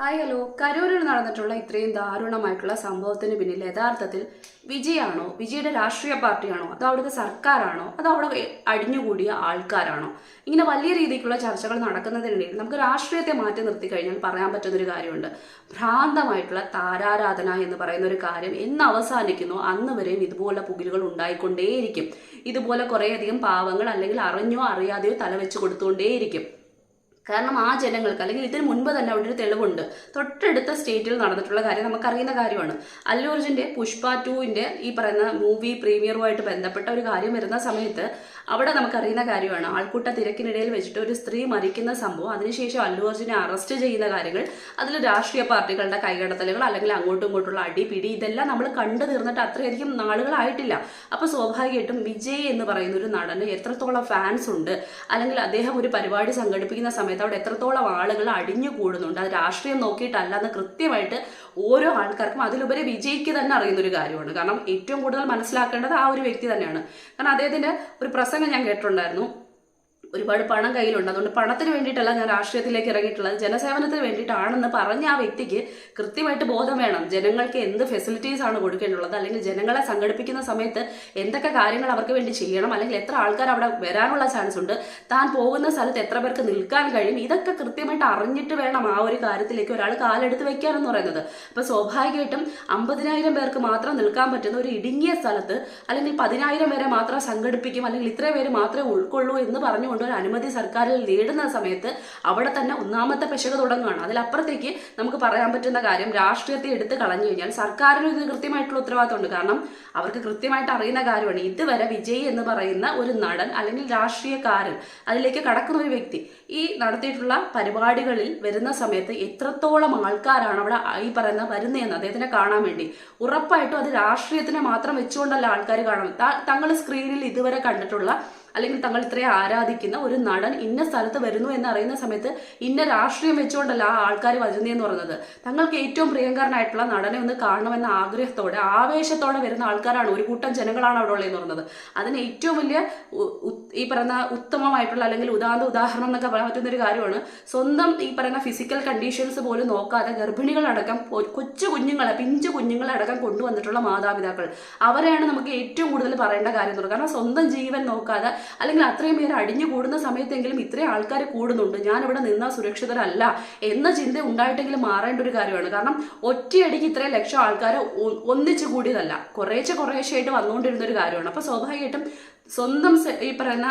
Hi hello. കരൂരിൽ നടന്നിട്ടുള്ള ഇത്രയും ദാരുണമായിട്ടുള്ള സംഭവത്തിന് പിന്നിൽ യഥാർത്ഥത്തിൽ വിജയാണോ? വിജയുടെ രാഷ്ട്രീയ പാർട്ടിയാണോ? അതോ അവിടുത്തെ സർക്കാരാണോ? അതോ അവിടെ അടിഞ്ഞുകൂടിയ ആൾക്കാരാണോ? ഇങ്ങനെ വലിയ രീതിക്കുള്ള ചർച്ചകൾ നടക്കുന്നതിനിടയിൽ നമുക്ക് രാഷ്ട്രീയത്തെ മാറ്റി നിർത്തി കഴിഞ്ഞാൽ പറയാൻ പറ്റുന്നൊരു കാര്യമുണ്ട്. ഭ്രാന്തമായിട്ടുള്ള താരാരാധന എന്ന് പറയുന്ന ഒരു കാര്യം എന്ന് അവസാനിക്കുന്നു. അന്ന് വരെയും ഇതുപോലെ പുകിലുകൾ ഉണ്ടായിക്കൊണ്ടേയിരിക്കും. ഇതുപോലെ കുറേയധികം പാവങ്ങൾ അല്ലെങ്കിൽ അറിഞ്ഞോ അറിയാതെയോ തലവെച്ച് കൊടുത്തുകൊണ്ടേയിരിക്കും. കാരണം ആ ജനങ്ങൾക്ക് അല്ലെങ്കിൽ ഇതിന് മുൻപ് തന്നെ അവിടെ ഒരു തെളിവുണ്ട്. തൊട്ടടുത്ത സ്റ്റേറ്റിൽ നടന്നിട്ടുള്ള കാര്യം നമുക്കറിയുന്ന കാര്യമാണ്. അല്ലു അർജുന്റെ പുഷ്പ ടുവിന്റെ ഈ പറയുന്ന മൂവി പ്രീമിയറുമായിട്ട് ബന്ധപ്പെട്ട ഒരു കാര്യം വരുന്ന സമയത്ത് അവിടെ നമുക്കറിയുന്ന കാര്യമാണ്. ആൾക്കൂട്ട തിരക്കിനിടയിൽ വെച്ചിട്ട് ഒരു സ്ത്രീ മരിക്കുന്ന സംഭവം അതിനുശേഷം അല്ലു അർജുനെ അറസ്റ്റ് ചെയ്യുന്ന കാര്യങ്ങൾ അതിൽ രാഷ്ട്രീയ പാർട്ടികളുടെ കൈകടത്തലുകൾ അല്ലെങ്കിൽ അങ്ങോട്ടും ഇങ്ങോട്ടുള്ള അടി പിടി ഇതെല്ലാം നമ്മൾ കണ്ടു തീർന്നിട്ട് അത്രയധികം നാളുകളായിട്ടില്ല അപ്പോൾ സ്വാഭാവികമായിട്ടും വിജയ് എന്ന് പറയുന്ന ഒരു നടന് എത്രത്തോളം ഫാൻസ് ഉണ്ട് അല്ലെങ്കിൽ അദ്ദേഹം ഒരു പരിപാടി സംഘടിപ്പിക്കുന്ന സമയത്ത് അവിടെ എത്രത്തോളം ആളുകൾ അടിഞ്ഞു കൂടുന്നുണ്ട് അത് രാഷ്ട്രീയം നോക്കിയിട്ടല്ല എന്ന് കൃത്യമായിട്ട് ഓരോ ആൾക്കാർക്കും അതിലുപരി വിജയിക്ക് തന്നെ അറിയുന്ന ഒരു കാര്യമാണ്. കാരണം ഏറ്റവും കൂടുതൽ മനസ്സിലാക്കേണ്ടത് ആ ഒരു വ്യക്തി തന്നെയാണ്. കാരണം അദ്ദേഹത്തിന്റെ ഒരു പ്രസംഗം ഞാൻ കേട്ടിട്ടുണ്ടായിരുന്നു. ഒരുപാട് പണം കയ്യിലുണ്ട്. അതുകൊണ്ട് പണത്തിന് വേണ്ടിയിട്ടല്ല ഞാൻ രാഷ്ട്രീയത്തിലേക്ക് ഇറങ്ങിയിട്ടുള്ളത്. ജനസേവനത്തിന് വേണ്ടിയിട്ടാണെന്ന് പറഞ്ഞ ആ വ്യക്തിക്ക് കൃത്യമായിട്ട് ബോധം വേണം. ജനങ്ങൾക്ക് എന്ത് ഫെസിലിറ്റീസ് ആണ് കൊടുക്കേണ്ടുള്ളത് അല്ലെങ്കിൽ ജനങ്ങളെ സംഘടിപ്പിക്കുന്ന സമയത്ത് എന്തൊക്കെ കാര്യങ്ങൾ അവർക്ക് വേണ്ടി ചെയ്യണം? അല്ലെങ്കിൽ എത്ര ആൾക്കാർ അവിടെ വരാനുള്ള ചാൻസ് ഉണ്ട്? താൻ പോകുന്ന സ്ഥലത്ത് എത്ര പേർക്ക് നിൽക്കാൻ കഴിയും? ഇതൊക്കെ കൃത്യമായിട്ട് അറിഞ്ഞിട്ട് വേണം ആ ഒരു കാര്യത്തിലേക്ക് ഒരാൾ കാലെടുത്ത് വെക്കാൻ എന്ന് പറയുന്നത്. അപ്പൊ സ്വാഭാവികമായിട്ടും അമ്പതിനായിരം പേർക്ക് മാത്രം നിൽക്കാൻ പറ്റുന്ന ഒരു ഇടുങ്ങിയ സ്ഥലത്ത് അല്ലെങ്കിൽ പതിനായിരം പേരെ മാത്രം സംഘടിപ്പിക്കും അല്ലെങ്കിൽ ഇത്രയും പേര് മാത്രമേ ഉൾക്കൊള്ളൂ എന്ന് പറഞ്ഞുകൊണ്ട് ഒരു അനുമതി സർക്കാരിൽ നേടുന്ന സമയത്ത് അവിടെ തന്നെ ഒന്നാമത്തെ പെശക തുടങ്ങുകയാണ്. അതിലപ്പുറത്തേക്ക് നമുക്ക് പറയാൻ പറ്റുന്ന കാര്യം രാഷ്ട്രീയത്തെ എടുത്ത് കളഞ്ഞു കഴിഞ്ഞാൽ സർക്കാരിന് ഇത് കൃത്യമായിട്ടുള്ള ഉത്തരവാദിത്തമുണ്ട്. കാരണം അവർക്ക് കൃത്യമായിട്ട് അറിയുന്ന കാര്യമാണ്. ഇതുവരെ വിജയ് എന്ന് പറയുന്ന ഒരു നടൻ അല്ലെങ്കിൽ രാഷ്ട്രീയക്കാരൻ അതിലേക്ക് കടക്കുന്ന ഒരു വ്യക്തി ഈ നടത്തിയിട്ടുള്ള പരിപാടികളിൽ വരുന്ന സമയത്ത് എത്രത്തോളം ആൾക്കാരാണ് അവിടെ ഈ പറയുന്ന വരുന്നതെന്ന് അദ്ദേഹത്തിനെ കാണാൻ വേണ്ടി. ഉറപ്പായിട്ടും അത് രാഷ്ട്രീയത്തിനെ മാത്രം വെച്ചുകൊണ്ടല്ല ആൾക്കാർ കാണുന്നത്. തങ്ങൾ സ്ക്രീനിൽ ഇതുവരെ കണ്ടിട്ടുള്ള അല്ലെങ്കിൽ തങ്ങൾ ഇത്രയും ആരാധിക്കുന്ന ഒരു നടൻ ഇന്ന സ്ഥലത്ത് വരുന്നു എന്ന് അറിയുന്ന സമയത്ത് ഇന്ന രാഷ്ട്രീയം വെച്ചുകൊണ്ടല്ല ആ ആൾക്കാർ വരുന്നതെന്ന് പറയുന്നത് തങ്ങൾക്ക് ഏറ്റവും പ്രിയങ്കരനായിട്ടുള്ള നടനെ ഒന്ന് കാണണമെന്ന ആഗ്രഹത്തോടെ ആവേശത്തോടെ വരുന്ന ആൾക്കാരാണ് ഒരു കൂട്ടം ജനങ്ങളാണ് അവിടെ ഉള്ളതെന്ന് പറയുന്നത് അതിന് ഏറ്റവും വലിയ ഈ പറയുന്ന ഉത്തമമായിട്ടുള്ള അല്ലെങ്കിൽ ഉദാന്ത ഉദാഹരണം എന്നൊക്കെ പറയാൻ പറ്റുന്ന ഒരു കാര്യമാണ്. സ്വന്തം ഈ പറയുന്ന ഫിസിക്കൽ കണ്ടീഷൻസ് പോലും നോക്കാതെ ഗർഭിണികളടക്കം കൊച്ചു കുഞ്ഞുങ്ങളെ പിഞ്ചു കുഞ്ഞുങ്ങളെ അടക്കം കൊണ്ടുവന്നിട്ടുള്ള മാതാപിതാക്കൾ. അവരെയാണ് നമുക്ക് ഏറ്റവും കൂടുതൽ പറയേണ്ട കാര്യം എന്ന് കാരണം സ്വന്തം ജീവൻ നോക്കാതെ അല്ലെങ്കിൽ അത്രയും പേര് അടിഞ്ഞു കൂടുന്ന സമയത്തെങ്കിലും ഇത്രയും ആൾക്കാർ കൂടുന്നുണ്ട്. ഞാൻ ഇവിടെ നിന്നാൽ സുരക്ഷിതരല്ല എന്ന ചിന്ത ഉണ്ടായിട്ടെങ്കിലും മാറേണ്ട ഒരു കാര്യമാണ്. കാരണം ഒറ്റയടിക്ക് ഇത്രയും ലക്ഷം ആൾക്കാർ ഒന്നിച്ചു കൂടിയതല്ല. കുറേശ്ശെ കുറേശ്ശെയായിട്ട് വന്നുകൊണ്ടിരുന്ന ഒരു കാര്യമാണ്. അപ്പോൾ സ്വാഭാവികമായിട്ടും സ്വന്തം ഈ പറയുന്ന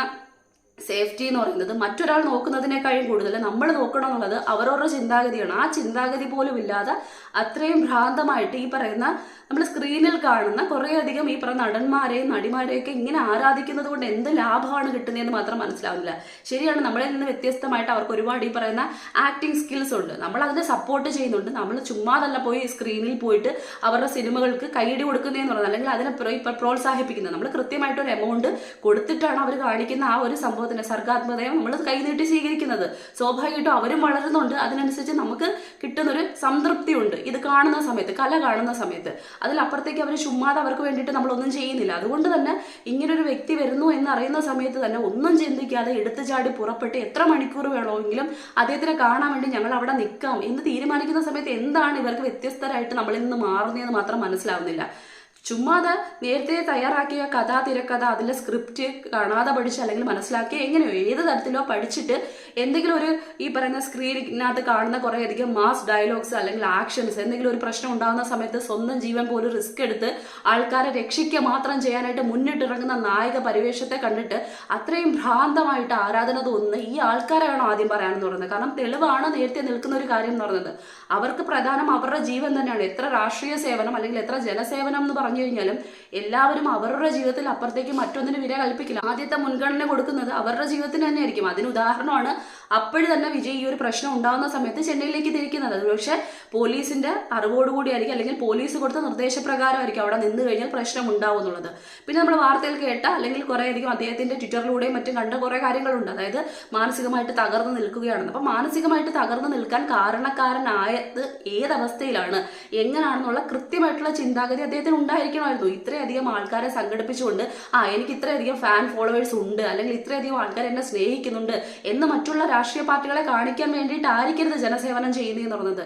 സേഫ്റ്റി എന്ന് പറയുന്നത് മറ്റൊരാൾ നോക്കുന്നതിനേക്കാളും കൂടുതൽ നമ്മൾ നോക്കണം എന്നുള്ളത് അവരവരുടെ ചിന്താഗതിയാണ്. ആ ചിന്താഗതി പോലും ഇല്ലാതെ അത്രയും ഭ്രാന്തമായിട്ട് ഈ പറയുന്ന നമ്മൾ സ്ക്രീനിൽ കാണുന്ന കുറേയധികം ഈ പറഞ്ഞ നടന്മാരെയും നടിമാരെയൊക്കെ ഇങ്ങനെ ആരാധിക്കുന്നത് കൊണ്ട് എന്ത് ലാഭമാണ് കിട്ടുന്നതെന്ന് മാത്രം മനസ്സിലാവുന്നില്ല. ശരിയാണ് നമ്മളിൽ നിന്ന് വ്യത്യസ്തമായിട്ട് അവർക്ക് ഒരുപാട് ഈ പറയുന്ന ആക്ടിങ് സ്കിൽസ് ഉണ്ട്. നമ്മൾ അതിനെ സപ്പോർട്ട് ചെയ്യുന്നുണ്ട്. നമ്മൾ ചുമ്മാതല്ല പോയി സ്ക്രീനിൽ പോയിട്ട് അവരുടെ സിനിമകൾക്ക് കൈയടി കൊടുക്കുന്നതെന്ന് പറയുന്നത് അല്ലെങ്കിൽ അതിനെ പ്രോ- പ്രോത്സാഹിപ്പിക്കുന്നത്. നമ്മൾ കൃത്യമായിട്ട് ഒരു എമൗണ്ട് കൊടുത്തിട്ടാണ് അവർ കാണിക്കുന്ന ആ ഒരു സംഭവത്തിന്റെ സർഗാത്മകതയെ നമ്മൾ കൈനീട്ടി സ്വീകരിക്കുന്നത്. സ്വാഭാവികമായിട്ടും അവരും വളരുന്നുണ്ട്. അതിനനുസരിച്ച് നമുക്ക് കിട്ടുന്നൊരു സംതൃപ്തിയുണ്ട്. ഇത് കാണുന്ന സമയത്ത് കല കാണുന്ന സമയത്ത്. അതിലപ്പുറത്തേക്ക് അവർ ചുമ്മാതെ അവർക്ക് വേണ്ടിയിട്ട് നമ്മളൊന്നും ചെയ്യുന്നില്ല. അതുകൊണ്ട് തന്നെ ഇങ്ങനൊരു വ്യക്തി വരുന്നു എന്ന് അറിയുന്ന സമയത്ത് തന്നെ ഒന്നും ചിന്തിക്കാതെ എടുത്തു ചാടി പുറപ്പെട്ട് എത്ര മണിക്കൂർ വേണമെങ്കിലും അദ്ദേഹത്തിനെ കാണാൻ വേണ്ടി ഞങ്ങൾ അവിടെ നിൽക്കാം എന്ന് തീരുമാനിക്കുന്ന സമയത്ത് എന്താണ് ഇവർക്ക് വ്യത്യസ്തരായിട്ട് നമ്മളിൽ നിന്ന് മാറുന്നതെന്ന് മാത്രം മനസ്സിലാവുന്നില്ല. ചുമ്മാതെ നേരത്തെ തയ്യാറാക്കിയ കഥ തിരക്കഥ അതിലെ സ്ക്രിപ്റ്റ് കാണാതെ പഠിച്ച് അല്ലെങ്കിൽ മനസ്സിലാക്കി എങ്ങനെയോ ഏത് തരത്തിലോ പഠിച്ചിട്ട് എന്തെങ്കിലും ഒരു ഈ പറയുന്ന സ്ക്രീനിനകത്ത് കാണുന്ന കുറേയധികം മാസ് ഡയലോഗ്സ് അല്ലെങ്കിൽ ആക്ഷൻസ് എന്തെങ്കിലും ഒരു പ്രശ്നം ഉണ്ടാകുന്ന സമയത്ത് സ്വന്തം ജീവൻ പോലും റിസ്ക് എടുത്ത് ആൾക്കാരെ രക്ഷിക്കുക മാത്രം ചെയ്യാനായിട്ട് മുന്നിട്ടിറങ്ങുന്ന നായക പരിവേഷത്തെ കണ്ടിട്ട് അത്രയും ഭ്രാന്തമായിട്ട് ആരാധന തോന്നുന്ന ഈ ആൾക്കാരെ വേണം ആദ്യം പറയാനെന്ന് പറയുന്നത് കാരണം തെളിവാണ് നേരത്തെ നിൽക്കുന്ന ഒരു കാര്യം എന്ന് പറയുന്നത് അവർക്ക് പ്രധാനം അവരുടെ ജീവൻ തന്നെയാണ്. എത്ര രാഷ്ട്രീയ സേവനം അല്ലെങ്കിൽ എത്ര ജനസേവനം എന്ന് പറഞ്ഞു കഴിഞ്ഞാലും എല്ലാവരും അവരുടെ ജീവിതത്തിൽ അപ്പുറത്തേക്ക് മറ്റൊന്നിന് വില കൽപ്പിക്കില്ല. ആദ്യത്തെ മുൻഗണന കൊടുക്കുന്നത് അവരുടെ ജീവിതത്തിന് തന്നെ ആയിരിക്കും അതിന് ഉദാഹരണമാണ് അപ്പോഴും തന്നെ വിജയ് ഈ ഒരു പ്രശ്നം ഉണ്ടാകുന്ന സമയത്ത് ചെന്നൈയിലേക്ക് തിരിക്കുന്നത്. പക്ഷെ പോലീസിന്റെ അറിവോടുകൂടി ആയിരിക്കും അല്ലെങ്കിൽ പോലീസ് കൊടുത്ത നിർദ്ദേശപ്രകാരമായിരിക്കും അവിടെ നിന്ന് കഴിഞ്ഞാൽ പ്രശ്നം ഉണ്ടാവും എന്നുള്ളത് പിന്നെ നമ്മൾ വാർത്തയിൽ കേട്ട അല്ലെങ്കിൽ കുറേ അധികം അദ്ദേഹത്തിന്റെ ട്വിറ്ററിലൂടെയും മറ്റും കണ്ട കുറേ കാര്യങ്ങളുണ്ട്. അതായത് മാനസികമായിട്ട് തകർന്നു നിൽക്കുകയാണെന്ന്. അപ്പൊ മാനസികമായിട്ട് തകർന്നു നിൽക്കാൻ കാരണക്കാരനായത് ഏതവസ്ഥയിലാണ്? എങ്ങനെയാണെന്നുള്ള കൃത്യമായിട്ടുള്ള ചിന്താഗതി അദ്ദേഹത്തിന് ഉണ്ടായിരിക്കണമായിരുന്നു. ഇത്രയധികം ആൾക്കാരെ സംഘടിപ്പിച്ചുകൊണ്ട് ആ എനിക്ക് ഇത്രയധികം ഫാൻ ഫോളോവേഴ്സ് ഉണ്ട് അല്ലെങ്കിൽ ഇത്രയധികം ആൾക്കാർ എന്നെ സ്നേഹിക്കുന്നുണ്ട് എന്ന് മറ്റുള്ള രാഷ്ട്രീയ പാർട്ടികളെ കാണിക്കാൻ വേണ്ടിയിട്ടായിരിക്കരുത് ജനസേവനം ചെയ്യുന്നതെന്ന് പറയുന്നത്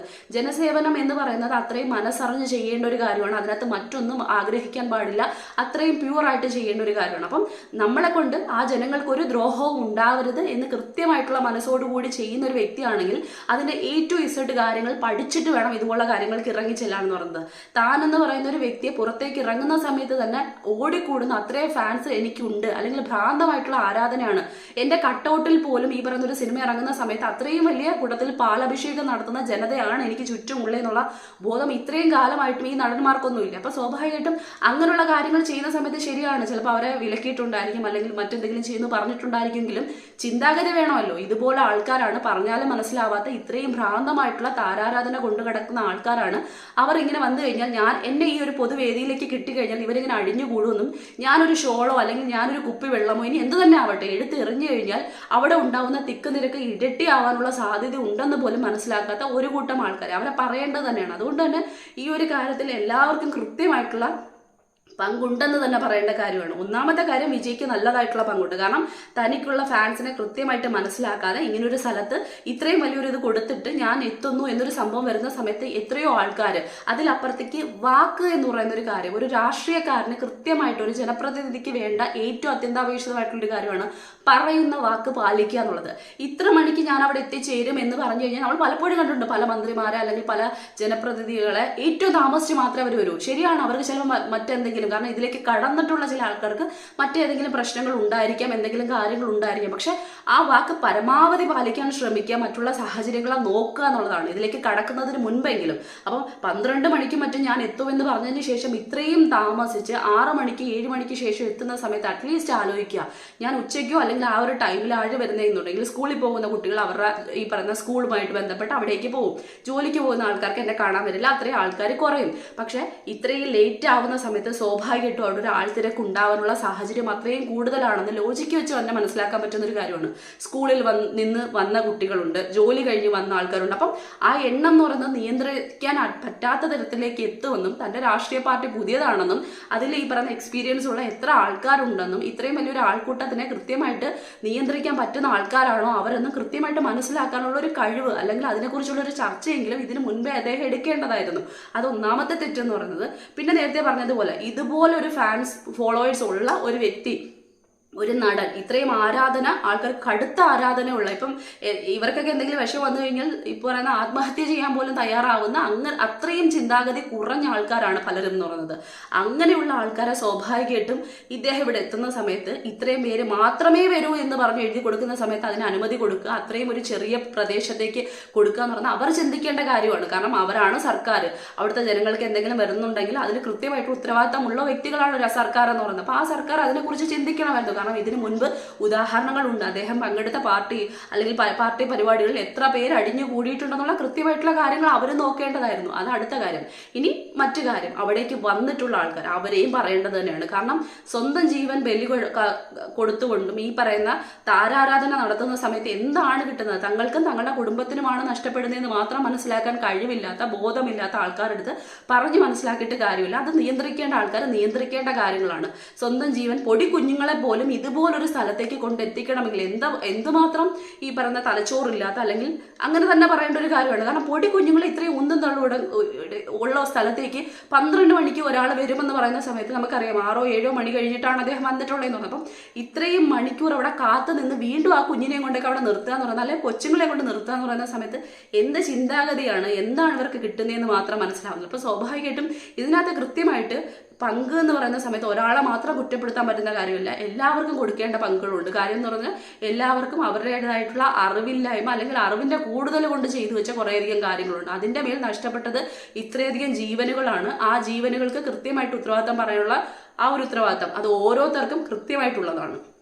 ജനസേവനം എന്ന് പറയുന്നത് അത്രയും മനസ്സറിഞ്ഞ് ചെയ്യേണ്ട ഒരു കാര്യമാണ്. അതിനകത്ത് മറ്റൊന്നും ആഗ്രഹിക്കാൻ പാടില്ല. അത്രയും പ്യൂറായിട്ട് ചെയ്യേണ്ട ഒരു കാര്യമാണ്. അപ്പം നമ്മളെ കൊണ്ട് ആ ജനങ്ങൾക്ക് ഒരു ദ്രോഹവും ഉണ്ടാവരുത് എന്ന് കൃത്യമായിട്ടുള്ള മനസ്സോടുകൂടി ചെയ്യുന്ന ഒരു വ്യക്തിയാണെങ്കിൽ അതിന്റെ എ ടു ഇസഡ് കാര്യങ്ങൾ പഠിച്ചിട്ട് വേണം ഇതുപോലുള്ള കാര്യങ്ങൾക്ക് ഇറങ്ങി ചെല്ലാന്ന് പറയുന്നത്. താനെന്ന് പറയുന്ന ഒരു വ്യക്തിയെ പുറത്തേക്ക് ഇറങ്ങുന്ന സമയത്ത് തന്നെ ഓടിക്കൂടുന്ന അത്രയും ഫാൻസ് എനിക്കുണ്ട്. അല്ലെങ്കിൽ ഭ്രാന്തമായിട്ടുള്ള ആരാധനയാണ്. എന്റെ കട്ടൗട്ടിൽ പോലും ഈ പറയുന്ന ഒരു സിനിമ ഇറങ്ങുന്ന സമയത്ത് അത്രയും വലിയ കൂട്ടത്തിൽ പാലഭിഷേകം നടത്തുന്ന ജനതയാണ് എനിക്ക് ചുറ്റുമുള്ളതെന്നുള്ള ബോധം ഇത്രയും കാലമായിട്ടും ഈ നടന്മാർക്കൊന്നുമില്ല. അപ്പൊ സ്വാഭാവികമായിട്ടും അങ്ങനെയുള്ള കാര്യങ്ങൾ ചെയ്യുന്ന സമയത്ത് ശരിയാണ്. ചിലപ്പോൾ അവരെ വിലക്കിയിട്ടുണ്ടായിരിക്കും അല്ലെങ്കിൽ മറ്റെന്തെങ്കിലും ചെയ്യുന്നു പറഞ്ഞിട്ടുണ്ടായിരിക്കുമെങ്കിലും ചിന്താഗതി വേണമല്ലോ. ഇതുപോലെ ആൾക്കാരാണ് പറഞ്ഞാലും മനസ്സിലാവാത്ത ഇത്രയും ഭ്രാന്തമായിട്ടുള്ള താരാരാധന കൊണ്ടു കിടക്കുന്ന ആൾക്കാരാണ്. അവർ ഇങ്ങനെ വന്നു കഴിഞ്ഞാൽ ഞാൻ എന്നെ ഈ ഒരു പൊതുവേദിയിലേക്ക് കിട്ടിക്കഴിഞ്ഞാൽ ഇവരിങ്ങനെ അഴിഞ്ഞുകൂടുമെന്നും ഞാനൊരു ഷോളോ അല്ലെങ്കിൽ ഞാനൊരു കുപ്പി വെള്ളമോ ഇനി എന്ത് തന്നെ ആവട്ടെ എടുത്ത് എറിഞ്ഞു കഴിഞ്ഞാൽ അവിടെ ഉണ്ടാവുന്ന തിക്ക് നിരക്ക് ഇരട്ടിയാവാനുള്ള സാധ്യത ഉണ്ടെന്ന് പോലും മനസ്സിലാക്കാത്ത ഒരു കൂട്ടം ആൾക്കാർ അവരെ പറയേണ്ടത് തന്നെയാണ്. അതുകൊണ്ട് തന്നെ ഈ ഒരു കാര്യത്തിൽ എല്ലാവർക്കും കൃത്യമായിട്ടുള്ള പങ്കുണ്ടെന്ന് തന്നെ പറയേണ്ട കാര്യമാണ്. ഒന്നാമത്തെ കാര്യം വിജയ്ക്ക് നല്ലതായിട്ടുള്ള പങ്കുണ്ട്. കാരണം തനിക്കുള്ള ഫാൻസിനെ കൃത്യമായിട്ട് മനസ്സിലാക്കാതെ ഇങ്ങനൊരു സ്ഥലത്ത് ഇത്രയും വലിയൊരു ഇത് കൊടുത്തിട്ട് ഞാൻ എത്തുന്നു എന്നൊരു സംഭവം വരുന്ന സമയത്ത് എത്രയോ ആൾക്കാർ അതിലപ്പുറത്തേക്ക് വാക്ക് എന്ന് പറയുന്ന ഒരു കാര്യം ഒരു രാഷ്ട്രീയക്കാരന് കൃത്യമായിട്ട് ഒരു ജനപ്രതിനിധിക്ക് വേണ്ട ഏറ്റവും അത്യന്താപേക്ഷിതമായിട്ടുള്ള ഒരു കാര്യമാണ് പറയുന്ന വാക്ക് പാലിക്കുക എന്നുള്ളത്. ഇത്ര മണിക്ക് ഞാൻ അവിടെ എത്തിച്ചേരും എന്ന് പറഞ്ഞു കഴിഞ്ഞാൽ നമ്മൾ പലപ്പോഴും കണ്ടിട്ടുണ്ട് പല മന്ത്രിമാരെ അല്ലെങ്കിൽ പല ജനപ്രതിനിധികളെ ഏറ്റവും താമസിച്ച് മാത്രമേ അവർ വരൂ. ശരിയാണ് അവർക്ക് ചിലപ്പോൾ മ- മറ്റെന്തെങ്കിലും കാരണം ഇതിലേക്ക് കടന്നിട്ടുള്ള ചില ആൾക്കാർക്ക് മറ്റേതെങ്കിലും പ്രശ്നങ്ങൾ ഉണ്ടായിരിക്കാം എന്തെങ്കിലും കാര്യങ്ങൾ ഉണ്ടായിരിക്കാം. പക്ഷെ ആ വാക്ക് പരമാവധി പാലിക്കാൻ ശ്രമിക്കുക മറ്റുള്ള സാഹചര്യങ്ങളെ നോക്കുക എന്നുള്ളതാണ്. ഇതിലേക്ക് കടക്കുന്നതിന് മുൻപെങ്കിലും. അപ്പം പന്ത്രണ്ട് മണിക്ക് മറ്റും ഞാൻ എത്തുമെന്ന് പറഞ്ഞതിന് ശേഷം ഇത്രയും താമസിച്ച് ആറ് മണിക്ക് ഏഴ് മണിക്ക് ശേഷം എത്തുന്ന സമയത്ത് അറ്റ്ലീസ്റ്റ് ആലോചിക്കുക. ഞാൻ ഉച്ചയ്ക്കോ അല്ലെങ്കിൽ ആ ഒരു ടൈമിൽ ആഴ് വരുന്നതെന്നുണ്ടെങ്കിൽ സ്കൂളിൽ പോകുന്ന കുട്ടികൾ അവരുടെ ഈ പറയുന്ന സ്കൂളുമായിട്ട് ബന്ധപ്പെട്ട് അവിടേക്ക് പോകും. ജോലിക്ക് പോകുന്ന ആൾക്കാർക്ക് എന്നെ കാണാൻ വരില്ല അത്രയും ആൾക്കാർ കുറയും. പക്ഷേ ഇത്രയും ലേറ്റ് ആവുന്ന സമയത്ത് സ്വാഭാവികമായിട്ടും അവിടെ ഒരു ആൾത്തിരക്ക് ഉണ്ടാവാനുള്ള സാഹചര്യം അത്രയും കൂടുതലാണെന്ന് ലോജിക്ക് വെച്ച് തന്നെ മനസ്സിലാക്കാൻ പറ്റുന്ന ഒരു കാര്യമാണ്. സ്കൂളിൽ വന്ന് നിന്ന് വന്ന കുട്ടികളുണ്ട്. ജോലി കഴിഞ്ഞ് വന്ന ആൾക്കാരുണ്ട്. അപ്പം ആ എണ്ണം എന്ന് പറയുന്നത് നിയന്ത്രിക്കാൻ പറ്റാത്ത തരത്തിലേക്ക് എത്തുമെന്നും തന്റെ രാഷ്ട്രീയ പാർട്ടി പുതിയതാണെന്നും അതിൽ ഈ പറയുന്ന എക്സ്പീരിയൻസ് ഉള്ള എത്ര ആൾക്കാരുണ്ടെന്നും ഇത്രയും വലിയൊരു ആൾക്കൂട്ടത്തിനെ കൃത്യമായിട്ട് നിയന്ത്രിക്കാൻ പറ്റുന്ന ആൾക്കാരാണോ അവരെന്നും കൃത്യമായിട്ട് മനസ്സിലാക്കാനുള്ള ഒരു കഴിവ് അല്ലെങ്കിൽ അതിനെക്കുറിച്ചുള്ള ഒരു ചർച്ചയെങ്കിലും ഇതിനു മുൻപേ അദ്ദേഹം എടുക്കേണ്ടതായിരുന്നു. അത് ഒന്നാമത്തെ തെറ്റെന്ന് പറയുന്നത്. പിന്നെ നേരത്തെ പറഞ്ഞതുപോലെ ഇതുപോലെ ഒരു ഫാൻസ് ഫോളോവേഴ്സ് ഉള്ള ഒരു വ്യക്തി ഒരു നടൻ. ഇത്രയും ആരാധന ആൾക്കാർ കടുത്ത ആരാധനയുള്ള ഇപ്പം ഇവർക്കൊക്കെ എന്തെങ്കിലും വിഷയം വന്നു കഴിഞ്ഞാൽ ഇപ്പോൾ പറയുന്ന ആത്മഹത്യ ചെയ്യാൻ പോലും തയ്യാറാവുന്ന അങ്ങനെ അത്രയും ചിന്താഗതി കുറഞ്ഞ ആൾക്കാരാണ് പലരും എന്ന് പറയുന്നത്. അങ്ങനെയുള്ള ആൾക്കാരെ സ്വാഭാവികമായിട്ടും ഇദ്ദേഹം ഇവിടെ എത്തുന്ന സമയത്ത് ഇത്രയും പേര് മാത്രമേ വരൂ എന്ന് പറഞ്ഞ് എഴുതി കൊടുക്കുന്ന സമയത്ത് അതിന് അനുമതി കൊടുക്കുക അത്രയും ഒരു ചെറിയ പ്രദേശത്തേക്ക് കൊടുക്കുക എന്ന് പറഞ്ഞാൽ അവർ ചിന്തിക്കേണ്ട കാര്യമാണ്. കാരണം അവരാണ് സർക്കാർ അവിടുത്തെ ജനങ്ങൾക്ക് എന്തെങ്കിലും വരുന്നുണ്ടെങ്കിൽ അതിന് കൃത്യമായിട്ട് ഉത്തരവാദിത്തമുള്ള വ്യക്തികളാണ് ഒരു സർക്കാർ എന്ന് പറയുന്നത്. അപ്പോൾ ആ സർക്കാർ അതിനെക്കുറിച്ച് ചിന്തിക്കണമായിരുന്നു കാരണം ഇതിനു മുൻപ് ഉദാഹരണങ്ങളുണ്ട്. അദ്ദേഹം പങ്കെടുത്ത പാർട്ടി അല്ലെങ്കിൽ പാർട്ടി പരിപാടികളിൽ എത്ര പേര് അടിഞ്ഞു കൂടിയിട്ടുണ്ടെന്നുള്ള കൃത്യമായിട്ടുള്ള കാര്യങ്ങൾ അവർ നോക്കേണ്ടതായിരുന്നു. അത് അടുത്ത കാര്യം. ഇനി മറ്റു കാര്യം. അവിടേക്ക് വന്നിട്ടുള്ള ആൾക്കാർ അവരെയും പറയേണ്ടത് തന്നെയാണ്. കാരണം സ്വന്തം ജീവൻ ബലി കൊടുത്തുകൊണ്ടും ഈ പറയുന്ന താരാരാധന നടത്തുന്ന സമയത്ത് എന്താണ് കിട്ടുന്നത്? തങ്ങൾക്കും തങ്ങളുടെ കുടുംബത്തിനുമാണ് നഷ്ടപ്പെടുന്നതെന്ന് മാത്രം മനസ്സിലാക്കാൻ കഴിവില്ലാത്ത ബോധമില്ലാത്ത ആൾക്കാരെടുത്ത് പറഞ്ഞു മനസ്സിലാക്കിയിട്ട് കാര്യമില്ല. അത് നിയന്ത്രിക്കേണ്ട ആൾക്കാർ നിയന്ത്രിക്കേണ്ട കാര്യങ്ങളാണ്. സ്വന്തം ജീവൻ പൊടി കുഞ്ഞുങ്ങളെ പോലും ഇതുപോലൊരു സ്ഥലത്തേക്ക് കൊണ്ടെത്തിക്കണമെങ്കിൽ എന്താ എന്തുമാത്രം ഈ പറയുന്ന തലച്ചോറില്ലാത്ത അല്ലെങ്കിൽ അങ്ങനെ തന്നെ പറയേണ്ട ഒരു കാര്യമാണ്. കാരണം പൊടി കുഞ്ഞുങ്ങളെ ഇത്രയും ഉന്തും തള്ളുവിടെ ഉള്ള സ്ഥലത്തേക്ക് പന്ത്രണ്ട് മണിക്ക് ഒരാൾ വരുമെന്ന് പറയുന്ന സമയത്ത് നമുക്കറിയാം ആറോ ഏഴോ മണി കഴിഞ്ഞിട്ടാണ് അദ്ദേഹം വന്നിട്ടുള്ളതെന്ന് പറഞ്ഞത്. അപ്പം ഇത്രയും മണിക്കൂർ അവിടെ കാത്തു നിന്ന് വീണ്ടും ആ കുഞ്ഞിനെയും കൊണ്ടൊക്കെ അവിടെ നിർത്തുക എന്ന് പറയുന്നത് അല്ലെങ്കിൽ കൊച്ചുങ്ങളെ കൊണ്ട് നിർത്തുക എന്ന് പറയുന്ന സമയത്ത് എന്ത് ചിന്താഗതിയാണ് എന്താണ് ഇവർക്ക് കിട്ടുന്നതെന്ന് മാത്രം മനസ്സിലാവുന്നത്. അപ്പോൾ സ്വാഭാവികമായിട്ടും ഇതിനകത്ത് കൃത്യമായിട്ട് പങ്ക് എന്ന് പറയുന്ന സമയത്ത് ഒരാളെ മാത്രം കുറ്റപ്പെടുത്താൻ പറ്റുന്ന കാര്യമില്ല. എല്ലാവർക്കും കൊടുക്കേണ്ട പങ്കുകളുണ്ട്. കാര്യം എന്ന് പറഞ്ഞാൽ എല്ലാവർക്കും അവരുടേതായിട്ടുള്ള അറിവില്ലായ്മ അല്ലെങ്കിൽ അറിവിന്റെ കൂടുതൽ കൊണ്ട് ചെയ്തു വെച്ച കുറേയധികം കാര്യങ്ങളുണ്ട്. അതിന്റെ മേൽ നഷ്ടപ്പെട്ടത് ഇത്രയധികം ജീവനുകളാണ്. ആ ജീവനുകൾക്ക് കൃത്യമായിട്ട് ഉത്തരവാദിത്തം പറയാനുള്ള ആ ഒരു ഉത്തരവാദിത്തം അത് ഓരോരുത്തർക്കും കൃത്യമായിട്ടുള്ളതാണ്.